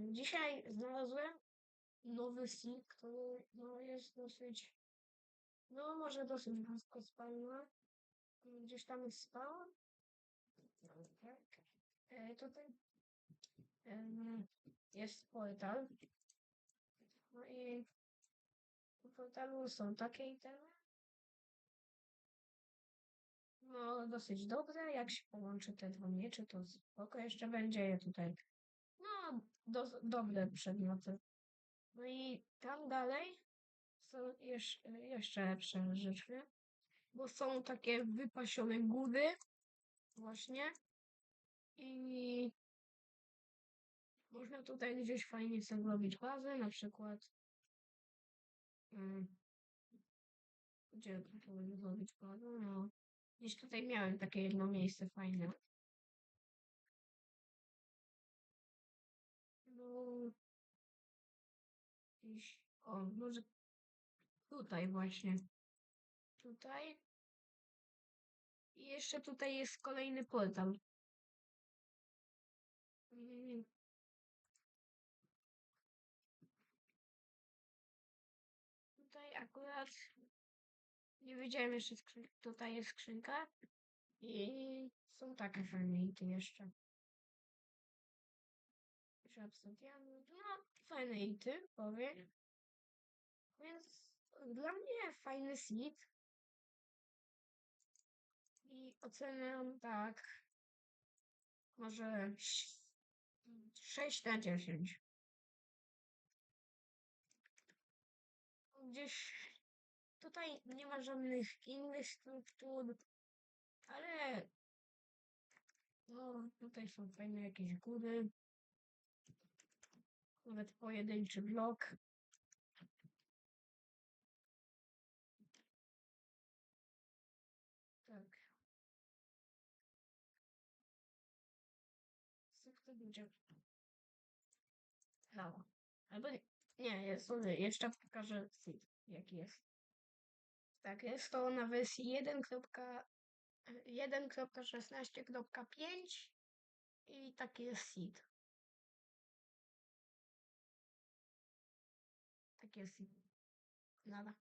Dzisiaj znalazłem nowy seed, który no, jest dosyć, no może dosyć blisko spalna. Gdzieś tam jest spała. Tak. E, tutaj em, jest portal. No i w portalu są takie itemy. No, dosyć dobre. Jak się połączy te dwa miecze, to spoko jeszcze będzie je tutaj. Do, dobre przedmioty. No i tam dalej są jeszcze, jeszcze lepsze rzeczy, bo są takie wypasione góry właśnie i można tutaj gdzieś fajnie sobie robić bazę, na przykład mm, gdzie powinien zrobić bazę? No, gdzieś tutaj miałem takie jedno miejsce fajne. O, może tutaj właśnie. Tutaj. I jeszcze tutaj jest kolejny portal. Tutaj akurat nie wiedziałem jeszcze, tutaj jest skrzynka i są takie fajne jeszcze. Że obsydian, no fajne ity, powiem. Więc dla mnie fajny seed. I oceniam tak, może 6 na 10. Gdzieś tutaj nie ma żadnych innych struktur, ale no tutaj są fajne jakieś góry. Nawet pojedynczy blok. Tak. Co to będzie? No. Albo nie- jest sorry, jeszcze pokażę jaki jest. Tak, jest to na wersji 1.1.16.5 i taki jest seed. Taki jest seed. Nada.